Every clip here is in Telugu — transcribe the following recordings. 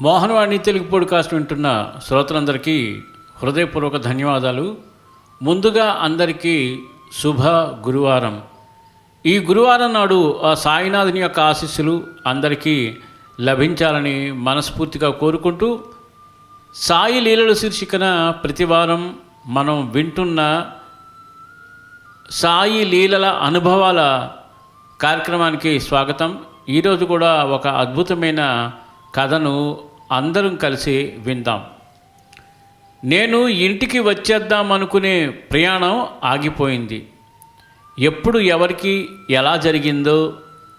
మోహన్వాణి తెలుగు పోడ్కాస్ట్ వింటున్న శ్రోతలందరికీ హృదయపూర్వక ధన్యవాదాలు. ముందుగా అందరికీ శుభ గురువారం. ఈ గురువారం నాడు ఆ సాయినాథుని యొక్క ఆశీస్సులు అందరికీ లభించాలని మనస్ఫూర్తిగా కోరుకుంటూ సాయి లీలల శీర్షికన ప్రతివారం మనం వింటున్న సాయి లీలల అనుభవాల కార్యక్రమానికి స్వాగతం. ఈరోజు కూడా ఒక అద్భుతమైన కథను అందరం కలిసి విందాం. నేను ఇంటికి వచ్చేద్దాం అనుకునే ప్రయాణం ఆగిపోయింది. ఎప్పుడు ఎవరికి ఎలా జరిగిందో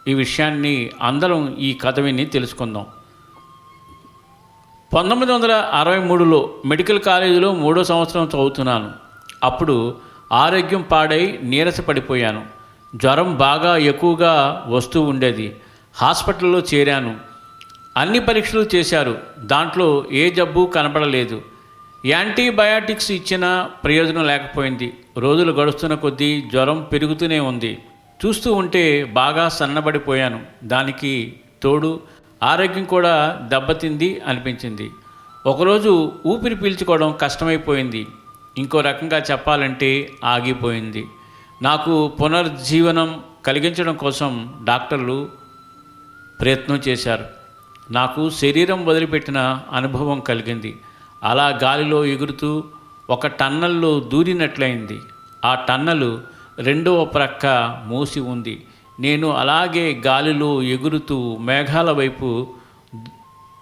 ఈ విషయాన్ని అందరం ఈ కథ విని తెలుసుకుందాం. పంతొమ్మిది వందల అరవై మూడులో మెడికల్ కాలేజీలో మూడో సంవత్సరం చదువుతున్నాను. అప్పుడు ఆరోగ్యం పాడై నీరసపడిపోయాను. జ్వరం బాగా ఎక్కువగా వస్తూ ఉండేది. హాస్పిటల్లో చేరాను. అన్ని పరీక్షలు చేశారు. దాంట్లో ఏ జబ్బు కనపడలేదు. యాంటీబయాటిక్స్ ఇచ్చినా ప్రయోజనం లేకపోయింది. రోజులు గడుస్తున్న కొద్దీ జ్వరం పెరుగుతూనే ఉంది. చూస్తూ ఉంటే బాగా సన్నబడిపోయాను. దానికి తోడు ఆరోగ్యం కూడా దెబ్బతింది అనిపించింది. ఒకరోజు ఊపిరి పీల్చుకోవడం కష్టమైపోయింది. ఇంకో రకంగా చెప్పాలంటే ఆగిపోయింది. నాకు పునర్జీవనం కలిగించడం కోసం డాక్టర్లు ప్రయత్నం చేశారు. నాకు శరీరం వదిలిపెట్టిన అనుభవం కలిగింది. అలా గాలిలో ఎగురుతూ ఒక టన్నల్లో దూరినట్లయింది. ఆ టన్నలు రెండవ ప్రక్క మూసి ఉంది. నేను అలాగే గాలిలో ఎగురుతూ మేఘాల వైపు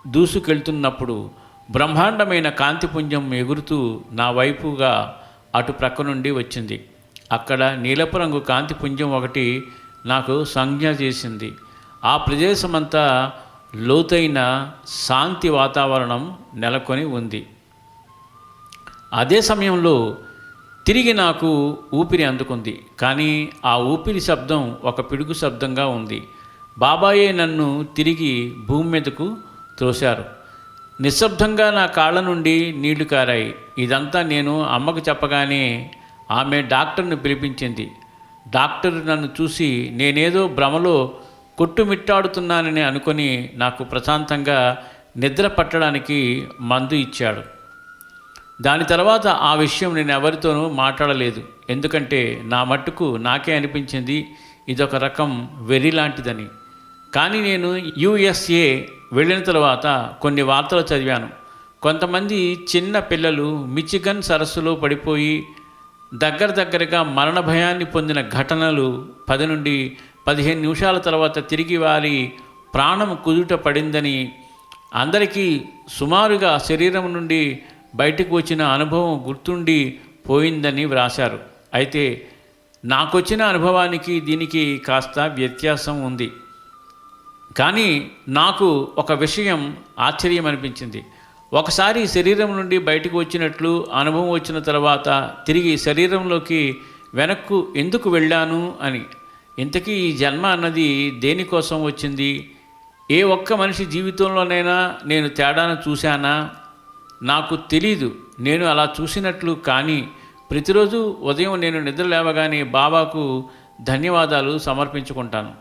దూసుకెళ్తున్నప్పుడు బ్రహ్మాండమైన కాంతిపుంజం ఎగురుతూ నా వైపుగా అటు ప్రక్క నుండి వచ్చింది. అక్కడ నీలపు రంగు కాంతిపుంజం ఒకటి నాకు సంజ్ఞ చేసింది. ఆ ప్రదేశమంతా లోతైన శాంతి వాతావరణం నెలకొని ఉంది. అదే సమయంలో తిరిగి నాకు ఊపిరి అందుకుంది. కానీ ఆ ఊపిరి శబ్దం ఒక పిడుగు శబ్దంగా ఉంది. బాబాయే నన్ను తిరిగి భూమి మీదకు త్రోశారు. నిశ్శబ్దంగా నా కాళ్ళ నుండి నీళ్ళు కారాయి. ఇదంతా నేను అమ్మకు చెప్పగానే ఆమె డాక్టర్ను పిలిపించింది. డాక్టర్ నన్ను చూసి నేనేదో భ్రమలో కొట్టుమిట్టాడుతున్నానని అనుకొని నాకు ప్రశాంతంగా నిద్ర పట్టడానికి మందు ఇచ్చాడు. దాని తర్వాత ఆ విషయం నేను ఎవరితోనూ మాట్లాడలేదు. ఎందుకంటే నా మట్టుకు నాకే అనిపించింది ఇదొక రకం వెర్రి లాంటిదని. కానీ నేను యుఎస్ఏ వెళ్ళిన తర్వాత కొన్ని వార్తలు చదివాను. కొంతమంది చిన్న పిల్లలు మిచిగన్ సరస్సులో పడిపోయి దగ్గర దగ్గరగా మరణ భయాన్ని పొందిన ఘటనలు పది నుండి పదిహేను నిమిషాల తర్వాత తిరిగి వారి ప్రాణం కుదుట పడిందని అందరికీ సుమారుగా శరీరం నుండి బయటకు వచ్చిన అనుభవం గుర్తుండి పోయిందని వ్రాశారు. అయితే నాకొచ్చిన అనుభవానికి దీనికి కాస్త వ్యత్యాసం ఉంది. కానీ నాకు ఒక విషయం ఆశ్చర్యం అనిపించింది. ఒకసారి శరీరం నుండి బయటకు వచ్చినట్లు అనుభవం వచ్చిన తర్వాత తిరిగి శరీరంలోకి వెనక్కు ఎందుకు వెళ్ళాను అని. ఇంతకీ ఈ జన్మ అన్నది దేనికోసం వచ్చింది? ఏ ఒక్క మనిషి జీవితంలోనైనా నేను తేడాను చూశానా? నాకు తెలీదు. నేను అలా చూసినట్లు కానీ ప్రతిరోజు ఉదయం నేను నిద్ర లేవగానే బాబాకు ధన్యవాదాలు సమర్పించుకుంటాను.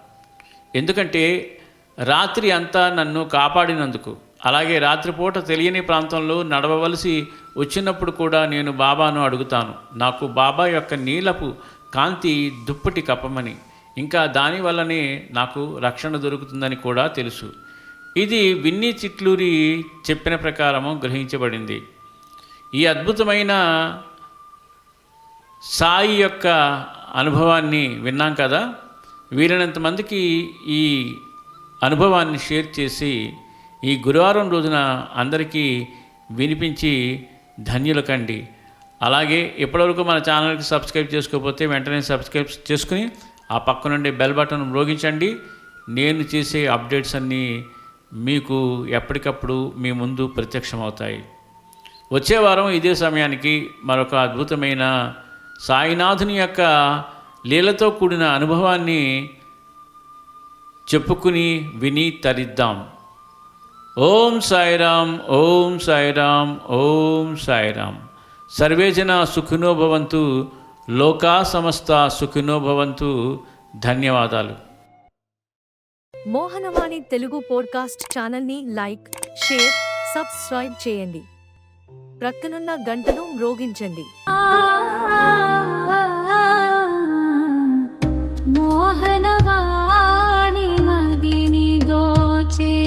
ఎందుకంటే రాత్రి అంతా నన్ను కాపాడినందుకు అలాగే రాత్రిపూట తెలియని ప్రాంతంలో నడవవలసి వచ్చినప్పుడు కూడా నేను బాబాను అడుగుతాను. నాకు బాబా యొక్క నీలపు కాంతి దుప్పటి కప్పమని. ఇంకా దానివల్లనే నాకు రక్షణ దొరుకుతుందని కూడా తెలుసు. ఇది విన్నీ చిట్లూరి చెప్పిన ప్రకారము గ్రహించబడింది. ఈ అద్భుతమైన సాయి యొక్క అనుభవాన్ని విన్నాం కదా? వీలైనంత మందికి ఈ అనుభవాన్ని షేర్ చేసి ఈ గురువారం రోజున అందరికీ వినిపించి ధన్యుల కండి అలాగే ఇప్పటివరకు మన ఛానల్కి సబ్స్క్రైబ్ చేసుకోకపోతే వెంటనే సబ్స్క్రైబ్ చేసుకుని ఆ పక్క నుండి బెల్ బటన్ మ్రోగించండి. నేను చేసే అప్డేట్స్ అన్నీ మీకు ఎప్పటికప్పుడు మీ ముందు ప్రత్యక్షమవుతాయి. వచ్చే వారం ఇదే సమయానికి మరొక అద్భుతమైన సాయినాథుని యొక్క లీలతో కూడిన అనుభవాన్ని చెప్పుకుని విని తరిద్దాం. ఓం సాయిరాం ఓం సాయిరాం ఓం సాయిరాం సర్వేజన సుఖినోభవంతు భవంతు. లోకా సమస్త సుఖినో భవంతు. ధన్యవాదాలు. మోహనవాణి తెలుగు పోడ్కాస్ట్ ఛానల్ని లైక్ షేర్ సబ్స్క్రైబ్ చేయండి. ప్రక్కనున్న గంటను మ్రోగించండి. ఆ